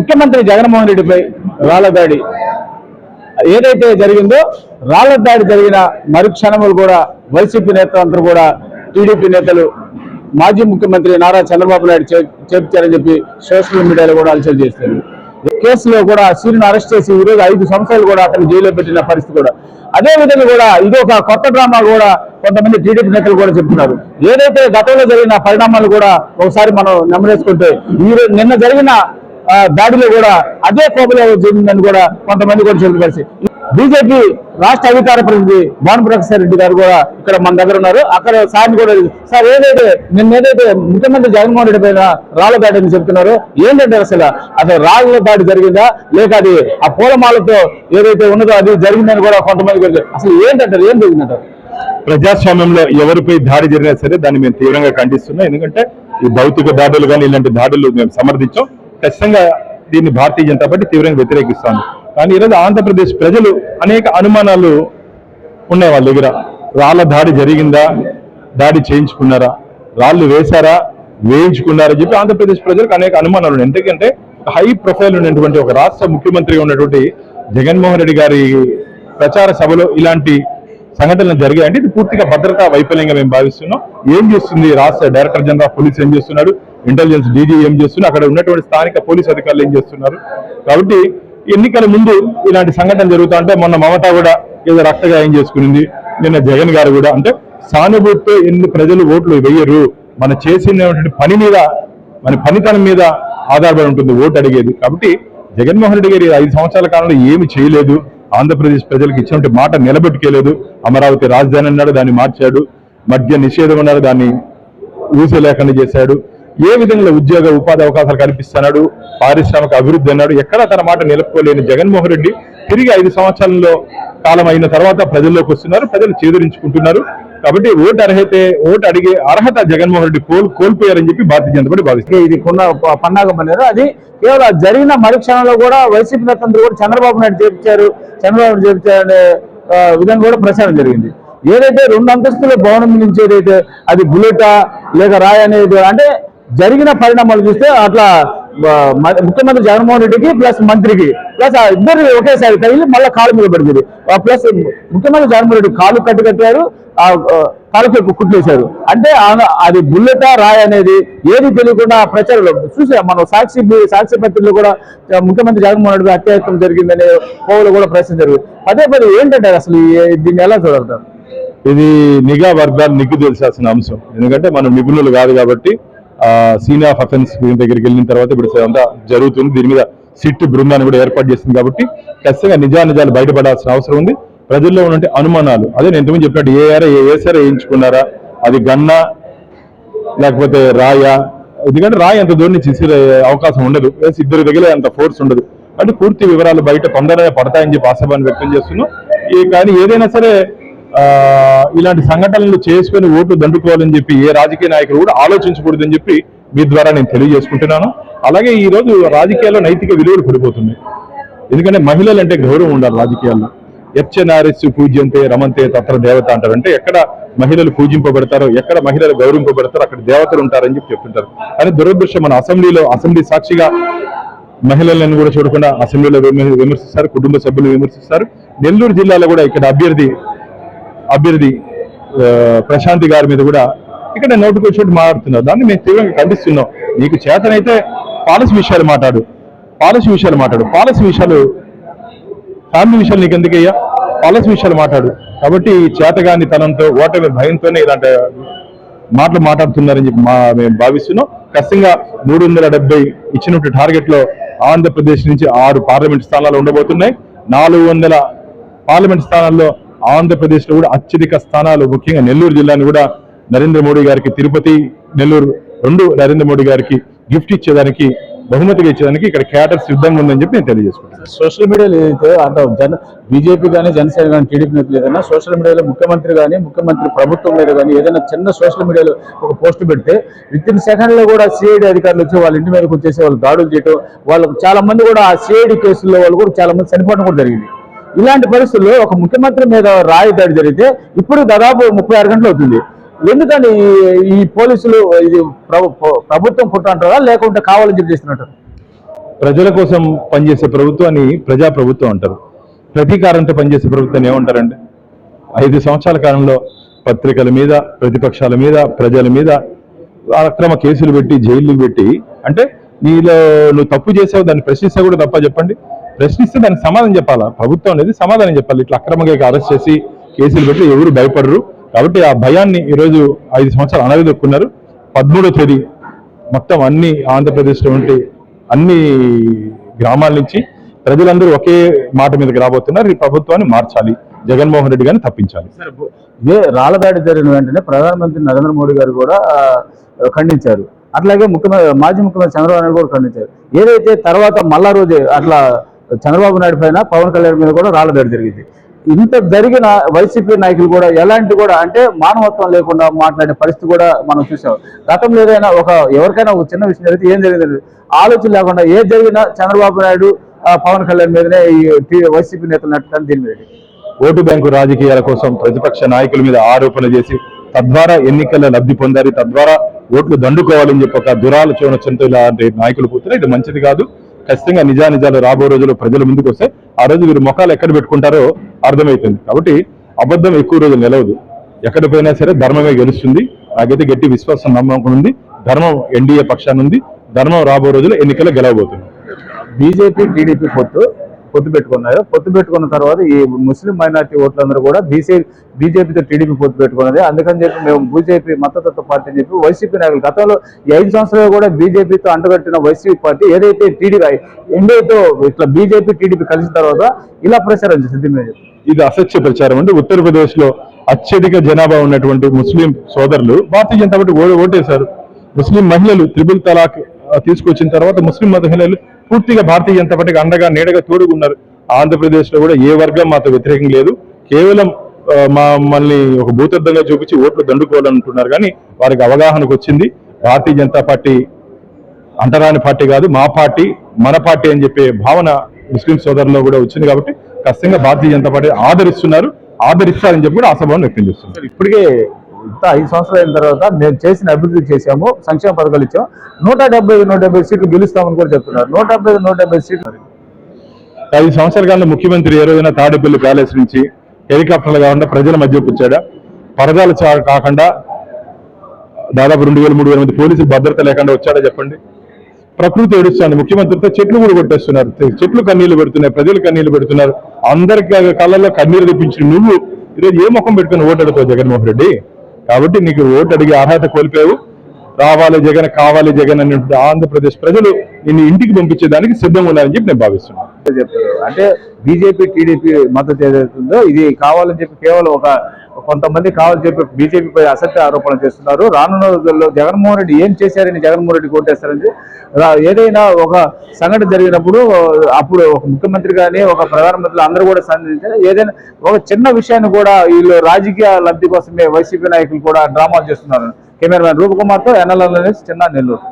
ముఖ్యమంత్రి జగన్మోహన్ రెడ్డిపై రాళ్ళ దాడి. ఏదైతే జరిగిందో రాళ్ళ దాడి జరిగిన మరుక్షణములు కూడా వైసీపీ నేతలందరూ కూడా టీడీపీ నేతలు మాజీ ముఖ్యమంత్రి నారా చంద్రబాబు నాయుడు చెప్తారని చెప్పి సోషల్ మీడియాలో కూడా అలచల్ చేస్తారు కేసులో కూడా సీరును అరెస్ట్ చేసి ఈరోజు ఐదు సంవత్సరాలు కూడా అతను జైల్లో పెట్టిన పరిస్థితి కూడా. అదే విధంగా కూడా ఇది ఒక కొత్త డ్రామా కూడా కొంతమంది టీడీపీ నేతలు కూడా చెప్తున్నారు. ఏదైతే గతంలో జరిగిన పరిణామాలు కూడా ఒకసారి మనం నెమరేసుకుంటే ఈ నిన్న జరిగిన దాడిలో కూడా అదే కోపలో జరిగిందని కూడా కొంతమంది కూడా చెప్పిన పరిస్థితి. బీజేపీ రాష్ట్ర అధికార ప్రతినిధి భానుప్రకాశ్ రెడ్డి గారు కూడా ఇక్కడ మన దగ్గర ఉన్నారు. అక్కడ సార్ని కూడా సార్ ఏదైతే నిన్న ఏదైతే ముఖ్యమంత్రి జగన్మోహన్ రెడ్డి పైన రాళ్ళ దాడి అని చెప్తున్నారు ఏంటంటే అసలు అసలు రాళ్ళ దాడి జరిగిందా? లేక అది ఆ పూలమాలతో ఏదైతే ఉన్నదో అది జరిగిందని కూడా కొంతమంది అసలు ఏంటంటారు? ఏం జరిగిందంటారు? ప్రజాస్వామ్యంలో ఎవరిపై దాడి జరిగినా సరే దాన్ని మేము తీవ్రంగా ఖండిస్తున్నాం. ఎందుకంటే ఈ భౌతిక దాడులు కానీ ఇలాంటి దాడులు మేము సమర్థించాం. ఖచ్చితంగా దీన్ని భారతీయ జనతా పార్టీ తీవ్రంగా వ్యతిరేకిస్తాను కానీ ఈరోజు ఆంధ్రప్రదేశ్ ప్రజలు అనేక అనుమానాలు ఉన్నాయి వాళ్ళ దగ్గర. రాళ్ళ దాడి జరిగిందా? దాడి చేయించుకున్నారా? రాళ్ళు వేశారా? వేయించుకున్నారా? చెప్పి ఆంధ్రప్రదేశ్ ప్రజలకు అనేక అనుమానాలు ఉన్నాయి. ఎందుకంటే హై ప్రొఫైల్ ఉన్నటువంటి ఒక రాష్ట్ర ముఖ్యమంత్రిగా ఉన్నటువంటి జగన్మోహన్ రెడ్డి గారి ప్రచార సభలో ఇలాంటి సంఘటనలు జరిగాయంటే ఇది పూర్తిగా భద్రతా వైఫల్యంగా మేము భావిస్తున్నాం. ఏం చేస్తుంది? రాష్ట్ర డైరెక్టర్ జనరల్ ఆఫ్ పోలీస్ ఏం చేస్తున్నాడు? ఇంటెలిజెన్స్ డీజీ ఏం చేస్తున్నారు అక్కడ ఉన్నటువంటి స్థానిక పోలీస్ అధికారులు ఏం చేస్తున్నారు? కాబట్టి ఎన్నికల ముందు ఇలాంటి సంఘటన జరుగుతా అంటే మొన్న మమత కూడా ఏదో రక్తగాయం చేసుకునింది. నిన్న జగన్ గారు కూడా. అంటే సానుభూతితో ఎన్ని ప్రజలు ఓట్లు వేయరు. మన చేసినటువంటి పని మీద మన పనితనం మీద ఆధారపడి ఉంటుంది ఓటు అడిగేది. కాబట్టి జగన్మోహన్ రెడ్డి గారి ఐదు సంవత్సరాల కాలంలో ఏమి చేయలేదు. ఆంధ్రప్రదేశ్ ప్రజలకు ఇచ్చినటువంటి మాట నిలబెట్టుకోలేదు. అమరావతి రాజధాని అన్నాడు దాన్ని మార్చాడు. మద్య నిషేధం అన్నాడు దాన్ని ఊసే లేకుండా చేశాడు. ఏ విధంగా ఉద్యోగ ఉపాధి అవకాశాలు కల్పిస్తున్నాడు? పారిశ్రామిక అభివృద్ధి అన్నాడు. ఎక్కడా తన మాట నిలుపుకోలేని జగన్మోహన్ రెడ్డి తిరిగి ఐదు సంవత్సరాల్లో కాలం అయిన తర్వాత ప్రజల్లోకి వస్తున్నారు. ప్రజలు చేదురించుకుంటున్నారు. కాబట్టి ఓటు అర్హత ఓటు అడిగే అర్హత జగన్మోహన్ రెడ్డి కోల్ కోల్పోయారని చెప్పి భారతీయ జనతా పార్టీ భావిస్తారు ఇది కొన్న ప- పన్నాగం పన్నారు అది కేవలం జరిగిన మరుక్షణంలో కూడా వైసీపీ నేతలందరూ కూడా చంద్రబాబు నాయుడు చేపించారు. చంద్రబాబు నాయుడు చేపించారనే విధంగా కూడా ప్రచారం జరిగింది. ఏదైతే రెండు అంతస్తుల భవనం నుంచి ఏదైతే అది బుల్లెటా లేక రాయి అనేది అంటే జరిగిన పరిణామాలు చూస్తే అట్లా మ- ముఖ్యమంత్రి జగన్మోహన్ రెడ్డికి ప్లస్ మంత్రికి ప్లస్ ఇద్దరు ఒకేసారి తగిలి మళ్ళీ కాలు మీద పడుతుంది ప్లస్ ముఖ్యమంత్రి జగన్మోహన్ రెడ్డి కాలు కట్టు కట్టారు ఆ కాలుకి కుట్లేశారు అంటే అది బుల్లెటా రాయ్ అనేది ఏది తెలియకుండా ప్రచారంలో చూసాం మనం సాక్షి సాక్షి పత్రికలు కూడా ముఖ్యమంత్రి జగన్మోహన్ రెడ్డి అత్యాయత్వం జరిగిందనే పోవులు కూడా ప్రశ్న జరిగింది అదే పది ఏంటంటే అసలు దీన్ని ఎలా చూడతారు ఇది నిఘా వర్గాలు నిగ్గు తెలిసాల్సిన అంశం. ఎందుకంటే మనం నిపుణులు కాదు కాబట్టి సీనియర్ ఆఫ్ అఫెన్స్ దగ్గరికి వెళ్ళిన తర్వాత ఇప్పుడు అంతా జరుగుతుంది. దీని మీద సిట్ బృందాన్ని కూడా ఏర్పాటు చేసింది కాబట్టి ఖచ్చితంగా నిజా నిజాలు బయటపడాల్సిన అవసరం ఉంది. ప్రజల్లో ఉన్నటువంటి అనుమానాలు. అదే నేను ఇంతకుముందు చెప్పినట్టు ఏఆర్ ఏ ఏసారా వేయించుకున్నారా? అది గన్నా లేకపోతే రాయా. ఎందుకంటే రాయి అంత దూరం నుంచి ఇసిరే అవకాశం ఉండదు. ఇద్దరు దగ్గర అంత ఫోర్స్ ఉండదు. అంటే పూర్తి వివరాలు బయట తొందరగా పడతాయని చెప్పి ఆశాభాన్ని వ్యక్తం చేస్తున్నాం. కానీ ఏదైనా సరే ఇలాంటి సంఘటనలు చేసుకొని ఓటు దండుకోవాలని చెప్పి ఏ రాజకీయ నాయకులు కూడా ఆలోచించకూడదని చెప్పి మీ ద్వారా నేను తెలియజేసుకుంటున్నాను. అలాగే ఈ రోజు రాజకీయాల్లో నైతిక విలువలు పడిపోతున్నాయి. ఎందుకంటే మహిళలు అంటే గౌరవం ఉండాలి రాజకీయాల్లో. యచ్చ పూజ్యంతే రమంతే తత్ర దేవత అంటారు. అంటే ఎక్కడ మహిళలు పూజింపబడతారో ఎక్కడ మహిళలు గౌరవింపబడతారో అక్కడ దేవతలు ఉంటారని చెప్పి చెప్తుంటారు. కానీ దురదృష్టం మన అసెంబ్లీలో అసెంబ్లీ సాక్షిగా మహిళలను కూడా చూడకుండా అసెంబ్లీలో విమర్శిస్తారు కుటుంబ సభ్యులు విమర్శిస్తారు. నెల్లూరు జిల్లాలో కూడా ఇక్కడ అభ్యర్థి అభ్యర్థి ప్రశాంతి గారి మీద కూడా ఇక్కడ నోటుకు వచ్చినట్టు మాట్లాడుతున్నారు. దాన్ని మేము తీవ్రంగా ఖండిస్తున్నాం. నీకు చేతనైతే పాలసీ విషయాలు మాట్లాడు. పాలసీ విషయాలు మాట్లాడు. పాలసీ విషయాలు ఫ్యామిలీ విషయాలు నీకు ఎందుకయ్యా? పాలసీ విషయాలు మాట్లాడు. కాబట్టి చేతగాని తనంతో ఓటమి భయంతోనే ఇలాంటి మాటలు మాట్లాడుతున్నారని చెప్పి మా మేము భావిస్తున్నాం. ఖచ్చితంగా మూడు వందల డెబ్బై ఇచ్చినట్టు టార్గెట్లో ఆంధ్రప్రదేశ్ నుంచి ఆరు పార్లమెంట్ స్థానాలు ఉండబోతున్నాయి. నాలుగు వందల పార్లమెంట్ స్థానాల్లో ఆంధ్రప్రదేశ్లో కూడా అత్యధిక స్థానాలు ముఖ్యంగా నెల్లూరు జిల్లాని కూడా నరేంద్ర మోడీ గారికి తిరుపతి నెల్లూరు రెండు నరేంద్ర మోడీ గారికి గిఫ్ట్ ఇచ్చేదానికి బహుమతిగా ఇచ్చేదానికి ఇక్కడ క్యాటర్స్ సిద్ధంగా ఉందని చెప్పి నేను తెలియజేసుకుంటాను సోషల్ మీడియాలో ఏదైతే అంటే జన బీజేపీ కానీ జనసేన కానీ టీడీపీ నేతలు ఏదైనా సోషల్ మీడియాలో ముఖ్యమంత్రి కానీ ముఖ్యమంత్రి ప్రభుత్వం మీద కానీ ఏదైనా చిన్న సోషల్ మీడియాలో ఒక పోస్ట్ పెడితే విత్ ఇన్ సెకండ్లో కూడా సిఐడి అధికారులు వచ్చి వాళ్ళ ఇంటి మీదకి వచ్చేసి వాళ్ళు దాడులు చేయటం వాళ్ళకు చాలా మంది కూడా ఆ సిఐడి కేసుల్లో వాళ్ళు కూడా చాలా మంది చనిపోవడం కూడా జరిగింది. ఇలాంటి పరిస్థితుల్లో ఒక ముఖ్యమంత్రి మీద రాయి దాడి జరిగితే ఇప్పుడు దాదాపు ముప్పై ఆరు గంటలు అవుతుంది. ఎందుకని ఈ- ఈ పోలీసులు ఇది ప్రభుత్వం పుట్ట అంటారా లేకుంటే కావాలని చెప్పి చేస్తున్నట్టు ప్రజల కోసం పనిచేసే ప్రభుత్వాన్ని ప్రజా ప్రభుత్వం అంటారు. ప్రతీకారంతో పనిచేసే ప్రభుత్వాన్ని ఏమంటారండి ఐదు సంవత్సరాల కాలంలో పత్రికల మీద ప్రతిపక్షాల మీద ప్రజల మీద అక్రమ కేసులు పెట్టి జైలు పెట్టి అంటే నీలో నువ్వు తప్పు చేసావు దాన్ని ప్రశ్నిస్తే కూడా తప్ప చెప్పండి. ప్రశ్నిస్తే దానికి సమాధానం చెప్పాలా? ప్రభుత్వం అనేది సమాధానం చెప్పాలి. ఇట్లా అక్రమంగా అరెస్ట్ చేసి కేసులు పెట్టి ఎవరు భయపడరు. కాబట్టి ఆ భయాన్ని ఈరోజు ఐదు సంవత్సరాలు అనగదొక్కున్నారు పదమూడో తేదీ మొత్తం అన్ని ఆంధ్రప్రదేశ్లో ఉంటే అన్ని గ్రామాల నుంచి ప్రజలందరూ ఒకే మాట మీదకి రాబోతున్నారు. ఈ ప్రభుత్వాన్ని మార్చాలి. జగన్మోహన్ రెడ్డి గారిని తప్పించాలి. ఇదే రాళ్ళదాడి జరిగిన వెంటనే ప్రధానమంత్రి నరేంద్ర మోడీ గారు కూడా ఖండించారు. అట్లాగే ముఖ్యమంత్రి మాజీ ముఖ్యమంత్రి చంద్రబాబు నాయుడు కూడా ఖండించారు. ఏదైతే తర్వాత మళ్ళా రోజు అట్లా చంద్రబాబు నాయుడు పైన పవన్ కళ్యాణ్ మీద కూడా రాళ్ళ దాడి జరిగింది. ఇంత జరిగిన వైసీపీ నాయకులు కూడా ఎలాంటి కూడా అంటే మానవత్వం లేకుండా మాట్లాడే పరిస్థితి కూడా మనం చూసాం. గతంలో ఏదైనా ఒక ఎవరికైనా ఒక చిన్న విషయం జరిగితే ఏం జరిగింది ఆలోచన లేకుండా ఏది జరిగినా చంద్రబాబు నాయుడు ఆ, పవన్ కళ్యాణ్ మీదనే ఈ వైసీపీ నేతలు నట్టుతాను దీని మీద. ఓటు బ్యాంకు రాజకీయాల కోసం ప్రతిపక్ష నాయకుల మీద ఆరోపణలు చేసి తద్వారా ఎన్నికల లబ్ధి పొందారు. తద్వారా ఓట్లు దండుకోవాలని చెప్పి ఒక దురాలోచనతో ఇలాంటి నాయకులు కూర్చున్నారు ఇది మంచిది కాదు. ఖచ్చితంగా నిజానిజాలు రాబో రోజుల్లో ప్రజల ముందుకు వస్తే ఆ రోజు వీరు ముఖాలు ఎక్కడ పెట్టుకుంటారో అర్థమవుతుంది కాబట్టి అబద్ధం ఎక్కువ రోజులు నిలవదు. ఎక్కడ పోయినా సరే ధర్మమే గెలుస్తుంది. నాకైతే గట్టి విశ్వాసం నమ్మకం ఉంది. ధర్మం ఎన్డీఏ పక్షాన్ని ఉంది. ధర్మం రాబో రోజుల్లో ఎన్నికల్లో గెలవబోతుంది బీజేపీ టీడీపీ పొత్తు పొత్తు పెట్టుకున్నారు. పొత్తు పెట్టుకున్న తర్వాత ఈ ముస్లిం మైనార్టీ ఓట్లందరూ కూడా బీసీ బీజేపీతో టీడీపీ పొత్తు పెట్టుకున్నది. అందుకని చెప్పి మేము బీజేపీ మద్దతు పార్టీ అని చెప్పి వైసీపీ నాయకులు గతంలో ఈ ఐదు సంవత్సరాలు కూడా బీజేపీతో అంటగట్టిన వైసీపీ పార్టీ ఏదైతే టీడీపీ ఎన్డీఏతో ఇట్లా బీజేపీ టీడీపీ కలిసిన తర్వాత ఇలా ప్రచారం చేసింది. మేము ఇది అసత్య ప్రచారం అంటే ఉత్తరప్రదేశ్లో అత్యధిక జనాభా ఉన్నటువంటి ముస్లిం సోదరులు భారతీయ జనతా పార్టీ ఓ- ఓటేశారు. ముస్లిం మహిళలు త్రిబుల్ తలాక్ తీసుకొచ్చిన తర్వాత ముస్లిం మహిళలు పూర్తిగా భారతీయ జనతా పార్టీకి అండగా నీడగా తోడుగున్నారు. ఆంధ్రప్రదేశ్లో కూడా ఏ వర్గం మాతో వ్యతిరేకం లేదు. కేవలం మమ్మల్ని ఒక భూతద్దంగా చూపించి ఓట్లు దండుకోవాలనుకుంటున్నారు. కానీ వారికి అవగాహనకు వచ్చింది భారతీయ జనతా పార్టీ అంటరాని పార్టీ కాదు మా పార్టీ మన పార్టీ అని చెప్పే భావన ముస్లిం సోదరుల్లో కూడా వచ్చింది కాబట్టి ఖచ్చితంగా భారతీయ జనతా పార్టీ ఆదరిస్తున్నారు. ఆదరిస్తారని చెప్పి కూడా ఆశాభావం వ్యక్తం చేస్తున్నారు. ఇప్పటికే ఐదు సంవత్సరాలు అయిన తర్వాత మేము చేసిన అభివృద్ధి చేశాము సంక్షేమ పథకాలు ఇచ్చాము. నూట డెబ్బై నూట డెబ్బై సీట్లు గెలుస్తామని కూడా చెప్తున్నారు. నూట డెబ్బై నూట డెబ్బై సీట్లు. ఐదు సంవత్సరాల కాలంలో ముఖ్యమంత్రి ఏ రోజైనా తాడేపల్లి ప్యాలెస్ నుంచి హెలికాప్టర్లు కాకుండా ప్రజల మధ్యకు వచ్చాడా? పరదాలు చా- కాకుండా దాదాపు రెండు వేల మూడు వేల మంది పోలీసులు భద్రత లేకుండా వచ్చాడా చెప్పండి? ప్రకృతి ఏడుస్తుంది. ముఖ్యమంత్రితో చెట్లు కూడా కొట్టేస్తున్నారు. చెట్లు కన్నీళ్ళు పెడుతున్నాయి ప్రజలు కన్నీళ్ళు పెడుతున్నారు. అందరికి కళ్ళల్లో కన్నీరు తెప్పించిన నువ్వు. ఈరోజు ఏ ముఖం పెట్టుకుని ఓటు జగన్మోహన్ రెడ్డి? కాబట్టి నీకు ఓటు అడిగే అర్హత కోల్పోయావు. రావాలి జగన్ కావాలి జగన్ అని ఆంధ్రప్రదేశ్ ప్రజలు నిన్ను ఇంటికి పంపించేదానికి సిద్ధంగా ఉన్నారని చెప్పి నేను భావిస్తున్నాను. చెప్తారు అంటే బీజేపీ టీడీపీ మద్దతు ఏదైతుందో ఇది కావాలని చెప్పి కేవలం ఒక కొంతమంది కావాలని చెప్పి బీజేపీపై అసత్య ఆరోపణలు చేస్తున్నారు. రానున్న రోజుల్లో జగన్మోహన్ రెడ్డి ఏం చేశారని జగన్మోహన్ రెడ్డి కోటేస్తారని ఏదైనా ఒక సంఘటన జరిగినప్పుడు అప్పుడు ఒక ముఖ్యమంత్రి కానీ ఒక ప్రధానమంత్రి అందరూ కూడా సంధించారు. ఏదైనా ఒక చిన్న విషయాన్ని కూడా వీళ్ళు రాజకీయ లబ్ధి కోసమే వైసీపీ నాయకులు కూడా డ్రామాలు చేస్తున్నారు. కెమెరామెన్ రూపకుమార్తో ఎన్ఎల్ఎల్ చిన్న నెల్లూరు.